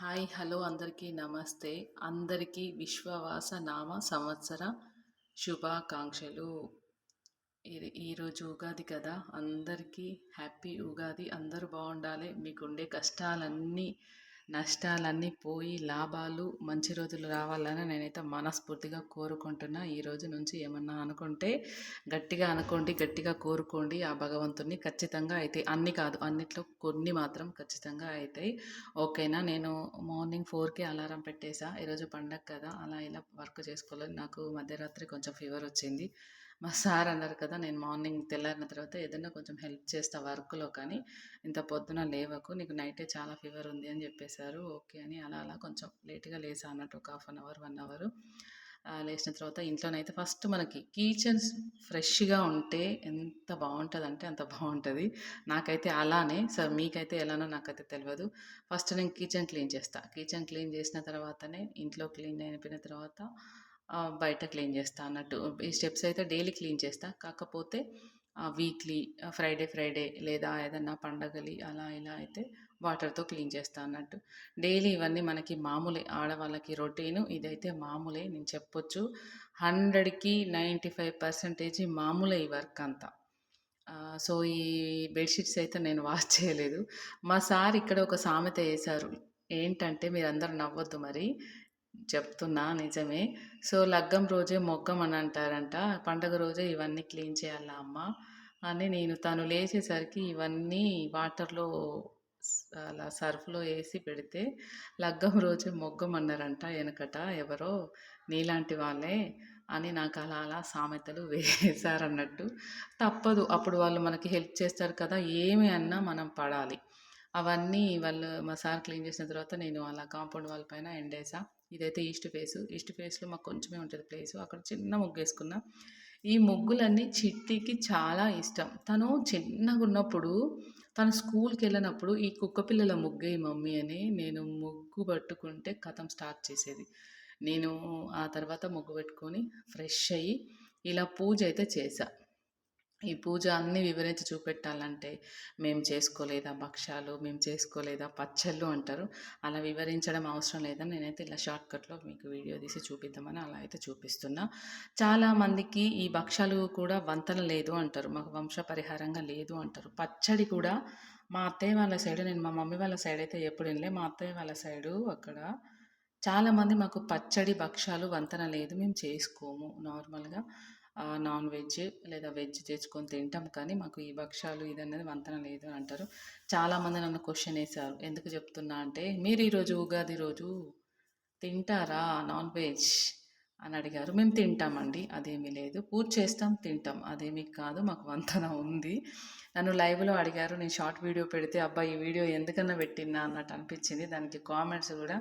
Hi hello అందరికీ నమస్తే. అందరికీ విశ్వవాస నామ సంవత్సర శుభాకాంక్షలు. ఈరోజు ఉగాది కదా. అందరికీ హ్యాపీ ఉగాది. అందరూ బాగుండాలి. మీకుండే కష్టాలన్నీ నష్టాలన్నీ పోయి లాభాలు మంచి రోజులు రావాలని నేనైతే మనస్ఫూర్తిగా కోరుకుంటున్నా. ఈ రోజు నుంచి ఏమన్నా అనుకుంటే గట్టిగా అనుకోండి గట్టిగా కోరుకోండి. ఆ భగవంతుని ఖచ్చితంగా అయితే అన్ని కాదు అన్నిట్లో కొన్ని మాత్రం ఖచ్చితంగా అవుతాయి ఓకేనా? నేను మార్నింగ్ ఫోర్కి అలారం పెట్టేసా. ఈరోజు పండగ కదా అలా ఇలా వర్క్ చేసుకోలేదు నాకు మధ్యరాత్రి కొంచెం ఫీవర్ వచ్చింది. మా సార్ అన్నారు కదా నేను మార్నింగ్ తెల్లారిన తర్వాత ఏదైనా కొంచెం హెల్ప్ చేస్తా వర్క్లో కానీ ఇంత పొద్దున లేవకు నీకు నైటే చాలా ఫీవర్ ఉంది అని చెప్పేశారు ఓకే అని అలా అలా కొంచెం లేట్గా లేసా అన్నట్టు ఒక half an hour one hour. లేచిన తర్వాత ఇంట్లోనైతే ఫస్ట్ మనకి కిచెన్స్ ఫ్రెష్గా ఉంటే ఎంత బాగుంటుంది అంటే అంత బాగుంటుంది. నాకైతే అలానే సో మీకైతే ఎలానో నాకైతే తెలియదు ఫస్ట్ నేను కిచెన్ క్లీన్ చేస్తాను కిచెన్ క్లీన్ చేసిన తర్వాతనే ఇంట్లో క్లీన్ అయిపోయిన తర్వాత బయట క్లీన్ చేస్తా అన్నట్టు. ఈ స్టెప్స్ అయితే డైలీ క్లీన్ చేస్తా. కాకపోతే వీక్లీ ఫ్రైడే ఫ్రైడే లేదా ఏదన్నా పండగలి అలా ఇలా అయితే వాటర్తో క్లీన్ చేస్తా అన్నట్టు. డైలీ ఇవన్నీ మనకి మామూలే. ఆడవాళ్ళకి రొటీను ఇదైతే మామూలే. నేను చెప్పొచ్చు. హండ్రెడ్కి నైంటీ ఫైవ్ పర్సెంటేజ్ మామూలే ఈ వర్క్ అంతా. సో ఈ బెడ్షీట్స్ అయితే నేను వాష్ చేయలేదు. మా సార్ ఇక్కడ ఒక సామెత వేశారు. ఏంటంటే మీరందరూ నవ్వొద్దు మరి. చెప్తున్నా నిజమే. సో లగ్గం రోజే మొగ్గం అని అంటారంట. పండగ రోజే ఇవన్నీ క్లీన్ చేయాలా అమ్మ? అని నేను తను లేచేసరికి ఇవన్నీ వాటర్లో అలా సర్ఫ్లో వేసి పెడితే లగ్గం రోజే మొగ్గం అన్నారంట వెనకట ఎవరో. నీలాంటి వాళ్ళే అని నాకు అలా అలా సామెతలు వేశారన్నట్టు. తప్పదు. అప్పుడు వాళ్ళు మనకి హెల్ప్ చేస్తారు కదా ఏమి అన్నా మనం పడాలి. అవన్నీ వాళ్ళు మా సార్ క్లీన్ చేసిన తర్వాత నేను అలా కాంపౌండ్ వాల్ పైన ఎండేసా. ఇదైతే ఈస్ట్ ఫేస్. ఈస్ట్ ఫేస్లో మాకు కొంచెమే ఉంటుంది ప్లేస్. అక్కడ చిన్న ముగ్గు వేసుకున్నా ఈ ముగ్గులన్నీ చిట్టికి చాలా ఇష్టం. తను చిన్నగా ఉన్నప్పుడు తను స్కూల్కి వెళ్ళినప్పుడు ఈ కుక్క పిల్లల ముగ్గే మమ్మీ అని నేను ముగ్గు పట్టుకుంటే కథం స్టార్ట్ చేసేది. నేను ఆ తర్వాత ముగ్గు పెట్టుకొని ఫ్రెష్ అయ్యి ఇలా పూజ అయితే చేశాను ఈ పూజ అన్నీ వివరించి చూపెట్టాలంటే మేము చేసుకోలేదా భక్ష్యాలు మేము చేసుకోలేదా పచ్చళ్ళు అంటారు. అలా వివరించడం అవసరం లేదని నేనైతే ఇలా షార్ట్కట్లో మీకు వీడియో తీసి చూపిద్దామని అలా అయితే చూపిస్తున్నా. చాలామందికి ఈ భక్ష్యాలు కూడా వంతన లేదు అంటారు. మాకు వంశ పరిహారంగా లేదు అంటారు. పచ్చడి కూడా మా అత్తయ్య వాళ్ళ సైడు నేను మా మమ్మీ వాళ్ళ సైడ్ అయితే ఎప్పుడు వినలే. మా అత్తయ్య వాళ్ళ సైడు అక్కడ చాలామంది మాకు పచ్చడి భక్ష్యాలు వంతన లేదు. మేము చేసుకోము నార్మల్గా. నాన్ వెజ్ లేదా వెజ్ తెచ్చుకొని తింటాం కానీ మాకు ఈ భక్ష్యాలు ఇది అనేది వంతన లేదు అంటారు. చాలామంది నన్ను క్వశ్చన్ వేశారు. ఎందుకు చెప్తున్నా అంటే మీరు ఈరోజు ఉగాది రోజు తింటారా నాన్ వెజ్? అని అడిగారు. మేము తింటామండి అదేమీ లేదు. పూజ చేస్తాం తింటాం. అదేమీ కాదు మాకు వంతన ఉంది. నన్ను లైవ్లో అడిగారు. నేను షార్ట్ వీడియో పెడితే అబ్బాయి ఈ వీడియో ఎందుకన్నా పెట్టినా? అన్నట్టు అనిపించింది. దానికి కామెంట్స్ కూడా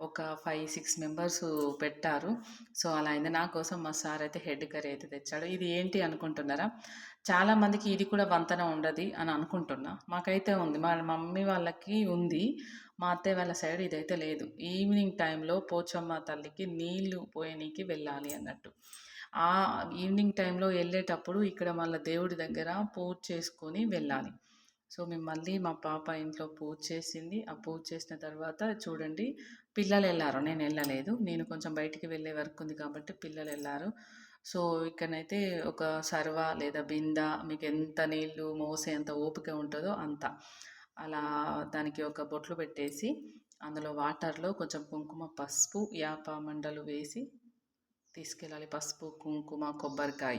ఒక ఫైవ్ సిక్స్ మెంబర్స్ పెట్టారు. సో అలా అయింది. నా కోసం మా సార్ అయితే హెడ్ కర్రీ అయితే తెచ్చాడు. ఇది ఏంటి అనుకుంటున్నారా? చాలామందికి ఇది కూడా వంతన ఉండదు అని అనుకుంటున్నా. మాకైతే ఉంది. మా మమ్మీ వాళ్ళకి ఉంది. మా అత్తయ్య వాళ్ళ సైడ్ ఇదైతే లేదు. ఈవినింగ్ టైంలో పోచమ్మ తల్లికి నీళ్ళు పోయనీకి వెళ్ళాలి అన్నట్టు. ఆ ఈవినింగ్ టైంలో వెళ్ళేటప్పుడు ఇక్కడ మళ్ళీ దేవుడి దగ్గర పూజ చేసుకొని వెళ్ళాలి. సో మేము మళ్ళీ మా పాప ఇంట్లో పూజ చేసింది. ఆ పూజ చేసిన తర్వాత చూడండి పిల్లలు వెళ్ళారు. నేను వెళ్ళలేదు. నేను కొంచెం బయటికి వెళ్ళే వర్క్ ఉంది కాబట్టి పిల్లలు వెళ్ళారు. సో ఇక్కడనైతే ఒక సర్వ లేదా బింద మీకు ఎంత నీళ్ళు మోసే ఎంత ఓపిక ఉంటుందో అంత. అలా దానికి ఒక బొట్లు పెట్టేసి అందులో వాటర్లో కొంచెం కుంకుమ పసుపు యాప మండలు వేసి తీసుకెళ్ళాలి. పసుపు కుంకుమ కొబ్బరికాయ.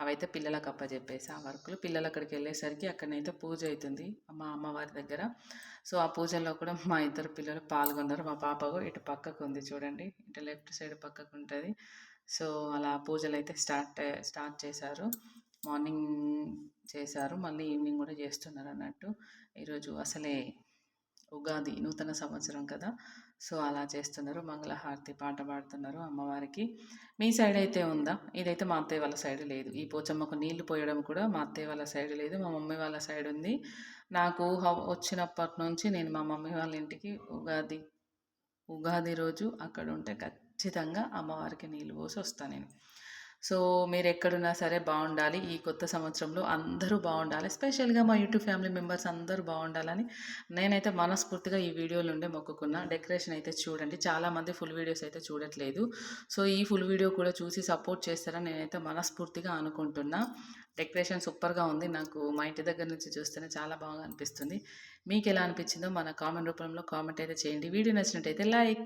అవైతే పిల్లలకు అప్పచెప్పేసి ఆ వర్కులు పిల్లలు అక్కడికి వెళ్ళేసరికి అక్కడనైతే పూజ అవుతుంది మా అమ్మవారి దగ్గర. సో ఆ పూజల్లో కూడా మా ఇద్దరు పిల్లలు పాల్గొన్నారు మా పాప ఇటు పక్కకు ఉంది చూడండి. ఇటు లెఫ్ట్ సైడ్ పక్కకు ఉంటుంది సో అలా పూజలు అయితే స్టార్ట్ స్టార్ట్ చేశారు. మార్నింగ్ చేశారు. మళ్ళీ ఈవినింగ్ కూడా చేస్తున్నారు అన్నట్టు. ఈరోజు అసలే ఉగాది నూతన సంవత్సరం కదా. సో అలా చేస్తున్నారు. మంగళహారతి పాట పాడుతున్నారు అమ్మవారికి. మీ సైడ్ అయితే ఉందా? ఇదైతే మా అత్తయ్య వాళ్ళ సైడ్ లేదు. ఈ పోచమ్మకు నీళ్ళు పోయడం కూడా మా అత్తయ్య వాళ్ళ సైడ్ లేదు. మా మమ్మీ వాళ్ళ సైడ్ ఉంది. నాకు వచ్చినప్పటి నుంచి నేను మా మమ్మీ వాళ్ళ ఇంటికి ఉగాది ఉగాది రోజు అక్కడ ఉంటే ఖచ్చితంగా అమ్మవారికి నీళ్ళు పోసి వస్తాను నేను. సో మీరు ఎక్కడున్నా సరే బాగుండాలి ఈ కొత్త సంవత్సరంలో అందరూ బాగుండాలి స్పెషల్గా మా యూట్యూబ్ ఫ్యామిలీ మెంబర్స్ అందరూ బాగుండాలని నేనైతే మనస్ఫూర్తిగా ఈ వీడియోలు ఉండే మొక్కుకున్నా. డెకరేషన్ అయితే చూడండి. చాలామంది ఫుల్ వీడియోస్ అయితే చూడట్లేదు. సో ఈ ఫుల్ వీడియో కూడా చూసి సపోర్ట్ చేస్తారని నేనైతే మనస్ఫూర్తిగా అనుకుంటున్నా. డెకరేషన్ సూపర్గా ఉంది. నాకు మా ఇంటి దగ్గర నుంచి చూస్తేనే చాలా బాగా అనిపిస్తుంది. మీకు ఎలా అనిపించిందో మన కామెంట్ రూపంలో కామెంట్ అయితే చేయండి. వీడియో నచ్చినట్టయితే లైక్